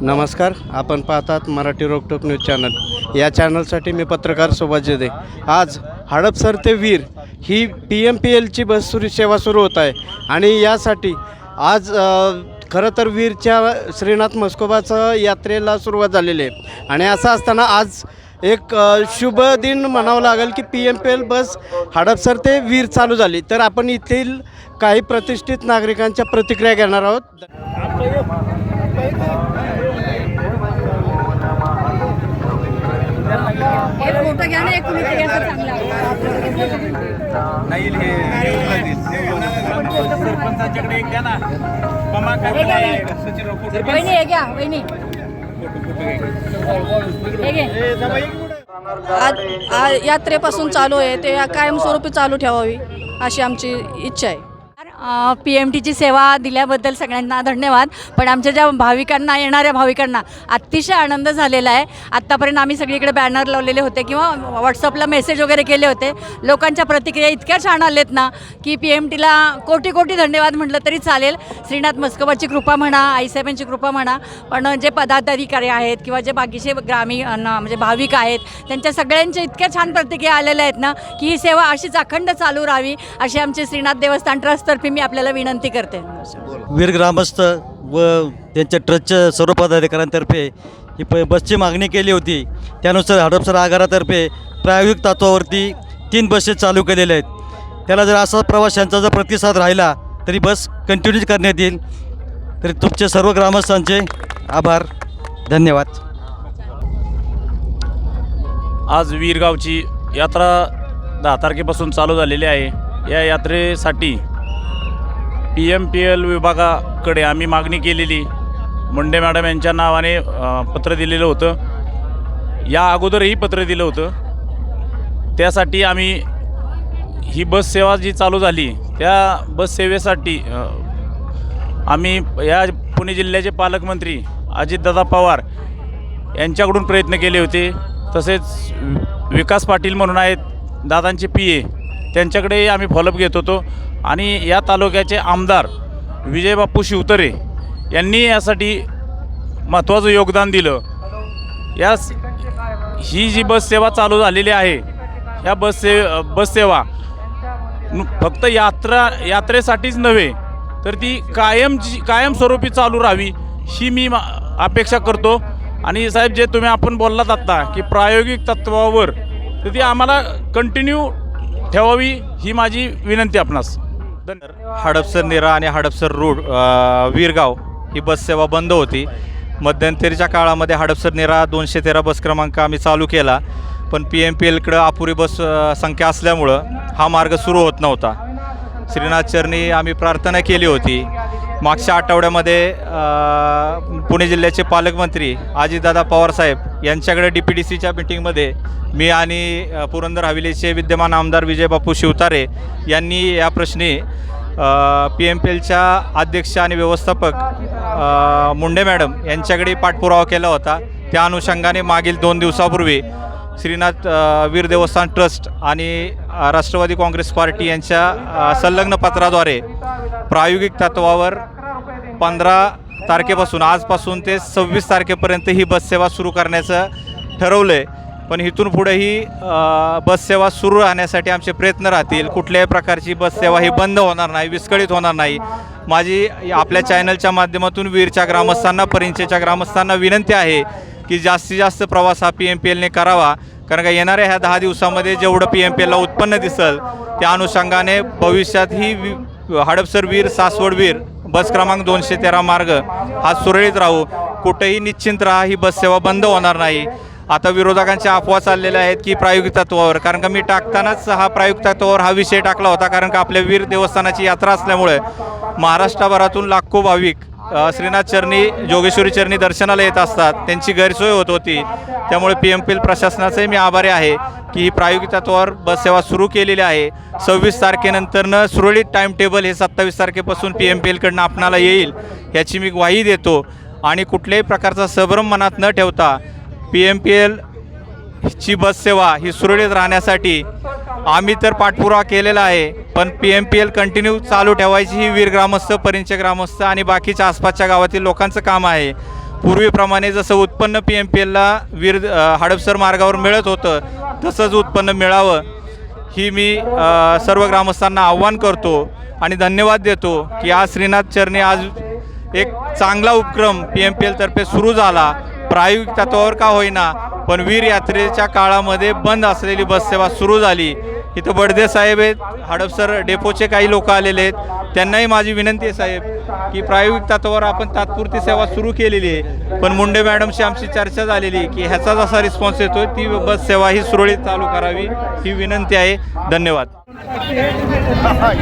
नमस्कार आपण पाहतात मराठी रोकटोक न्यूज चॅनल. या चॅनलसाठी मी पत्रकार सुभाष जेदे आज हडपसर ते वीर ही पी एम पी एलची बस सुरू सेवा सुरू होत आहे आणि यासाठी आज खरं तर वीरच्या श्रीनाथ मस्कोबाचं यात्रेला सुरुवात झालेली आहे. आणि असं असताना आज एक शुभ दिन म्हणावं लागेल की P M P L bus Hadapsar ते वीर चालू झाली. तर आपण येथील काही प्रतिष्ठित नागरिकांच्या प्रतिक्रिया घेणार आहोत. एक फोटो घ्या ना एक तुम्ही तरी असं चांगला सरपंचाच्याकडे एक द्या ना पमा वहिनी हे घ्या वहिनी. हे घे. आज आ- यात्रेपासून चालू आहे. ते कायमस्वरूपी चालू ठेवावी अशी आमची इच्छा आहे. पी एम टीची सेवा दिल्याबद्दल सगळ्यांना धन्यवाद. पण आमच्या ज्या भाविकांना येणाऱ्या भाविकांना अतिशय आनंद झालेला आहे. आत्तापर्यंत आम्ही सगळीकडे बॅनर लावलेले होते किंवा व्हॉट्सअपला मेसेज वगैरे केले होते. लोकांच्या प्रतिक्रिया इतक्या छान आलेत ना की पी एम टीला कोटी कोटी धन्यवाद म्हटलं तरी चालेल. श्रीनाथ मस्कोबाची कृपा म्हणा आईसाहेबांची कृपा म्हणा पण जे पदाधिकारी आहेत किंवा जे बाकीचे ग्रामीण म्हणजे भाविक आहेत त्यांच्या सगळ्यांच्या इतक्या छान प्रतिक्रिया आलेल्या आहेत ना की ही सेवा अशीच अखंड चालू राहावी अशी आमची श्रीनाथ देवस्थान ट्रस्टतर्फे मी आपल्याला विनंती करते. वीर ग्रामस्थ व त्यांच्या ट्रस्टच्या सर्व पदाधिकाऱ्यांतर्फे ही प बसची मागणी केली होती. त्यानुसार हडपसर आगारातर्फे प्रायोगिक तत्वावरती तीन बसेस चालू केलेल्या आहेत. त्याला जर असा प्रवाशांचा जर प्रतिसाद राहिला तरी बस कंटिन्यू करण्यात येईल. तरी तुमचे सर्व ग्रामस्थांचे आभार. धन्यवाद. आज वीरगावची यात्रा दहा तारखेपासून चालू झालेली आहे. या यात्रेसाठी पी एम पी एल विभागाकडे आम्ही मागणी केलेली. मुंडे मॅडम यांच्या नावाने पत्र दिलेलं होतं. या अगोदरही पत्र दिलं होतं. त्यासाठी आम्ही ही बस सेवा जी चालू झाली त्या बस सेवेसाठी आम्ही या पुणे जिल्ह्याचे पालकमंत्री अजितदादा पवार यांच्याकडून प्रयत्न केले होते. तसेच विकास पाटील म्हणून आहेत दादांचे पी ए. त्यांच्याकडेही आम्ही फॉलोअप घेत होतो. आणि या तालुक्याचे आमदार विजयबापू शिवतरे यांनी यासाठी महत्त्वाचं योगदान दिलं. यास ही जी बस सेवा चालू झालेली आहे ह्या बस से बस सेवा फक्त यात्रा यात्रेसाठीच नव्हे तर ती कायम कायमस्वरूपी चालू राहावी ही मी मा- अपेक्षा करतो. आणि साहेब जे तुम्ही आपण बोललात आत्ता की प्रायोगिक तत्वावर तर ती आम्हाला कंटिन्यू ठेवावी ही माझी विनंती आपणास. हडपसर निरा आणि हडपसर रोड वीरगाव ही बस सेवा बंद होती. मध्यंतरीच्या काळामध्ये हडपसर निरा दोनशे तेरा बस क्रमांक आम्ही चालू केला पण पी एम पी एलकडं अपुरी बस संख्या असल्यामुळं हा मार्ग सुरू होत नव्हता. श्रीनाथ चरणी आम्ही प्रार्थना केली होती मागच्या आठवड्यामध्ये पुणे जिल्ह्याचे पालकमंत्री अजितदादा पवारसाहेब यांच्याकडे डी पी डी सीच्या मिटिंगमध्ये मी आणि पुरंदर हवेलीचे विद्यमान आमदार विजयबापू शिवतारे यांनी या प्रश्नी पी एम पी एलच्या अध्यक्ष आणि व्यवस्थापक मुंडे मॅडम यांच्याकडे पाठपुरावा केला होता. त्या अनुषंगाने मागील दोन दिवसापूर्वी श्रीनाथ वीर देवस्थान ट्रस्ट आणि राष्ट्रवादी काँग्रेस पार्टी यांच्या संलग्न पत्राद्वारे प्रायोगिक तत्वावर पंधरा तारखेपासून आजपासून ते सव्वीस तारखेपर्यंत ही बससेवा सुरू करण्याचं ठरवलं आहे पण इथून पुढेही बससेवा सुरू राहण्यासाठी आमचे प्रयत्न राहतील. कुठल्याही प्रकारची बससेवा ही बंद होणार नाही विस्कळीत होणार नाही. माझी आपल्या चॅनलच्या माध्यमातून वीरच्या ग्रामस्थांना परिंचेच्या ग्रामस्थांना विनंती आहे की जास्तीत जास्त प्रवास हा पी एम पी एलने करावा. कारण का येणाऱ्या ह्या दहा दिवसामध्ये जेवढं पी एम पी एलला उत्पन्न दिसल त्या अनुषंगाने भविष्यात ही वि- हडपसर वीर बस क्रमांक दोनशे तेरा मार्ग हा सुरळीत राहू. कुठेही निश्चिंत राहा ही बससेवा बंद होणार नाही. आता विरोधकांच्या अफवा चाललेल्या आहेत की प्रायोगिक तत्वावर कारण का मी टाकतानाच हा प्रायोगिक तत्वावर हा विषय टाकला होता. कारण का आपल्या वीर देवस्थानाची यात्रा असल्यामुळे महाराष्ट्रभरातून लाखो भाविक श्रीनाथ चरणी जोगेश्वरी चरणी दर्शनाला येत असतात. त्यांची गैरसोय होत होती. त्यामुळे पी एम पी एल प्रशासनाचंही मी आभारी आहे की ही प्रायोगिक तत्वावर बससेवा सुरू केलेली आहे. सव्वीस तारखेनंतरनं सुरळीत टाईम टेबल हे सत्तावीस तारखेपासून पी एम पी एलकडनं आपणाला येईल याची मी ग्वाही देतो. आणि कुठल्याही प्रकारचा संभ्रम मनात न ठेवता पी एम पी एल ची बस सेवा ही सुरळीत राहण्यासाठी आम्ही तर पाठपुरावा केलेला आहे पण P M P L continue चालू ठेवायची ही वीर ग्रामस्थ परिंचे ग्रामस्थ आणि बाकीच्या आसपासच्या गावातील लोकांचं काम आहे. पूर्वीप्रमाणे जसं उत्पन्न पी एम पी एलला वीर हडपसर मार्गावर मिळत होतं तसंच उत्पन्न मिळावं. ही मी सर्व ग्रामस्थांना आव्हान करतो आणि धन्यवाद देतो की आज श्रीनाथ चरणे आज एक चांगला उपक्रम पी एम पी एलतर्फे सुरू झाला. प्रायोगिक तत्वावर का होईना पण वीर यात्रेच्या काळामध्ये बंद असलेली बससेवा सुरू झाली. इथं बडदे साहेब आहेत हडपसर डेपोचे काही लोक आलेले आहेत. त्यांनाही माझी विनंती आहे साहेब की प्रायोगिक तत्वावर आपण तात्पुरती सेवा सुरू केलेली आहे. पण मुंडे मॅडमशी आमची चर्चा झालेली की ह्याचा जसा रिस्पॉन्स येतो ती बस सेवा ही सुरळीत चालू करावी ही विनंती आहे. धन्यवाद. धन्यवाद.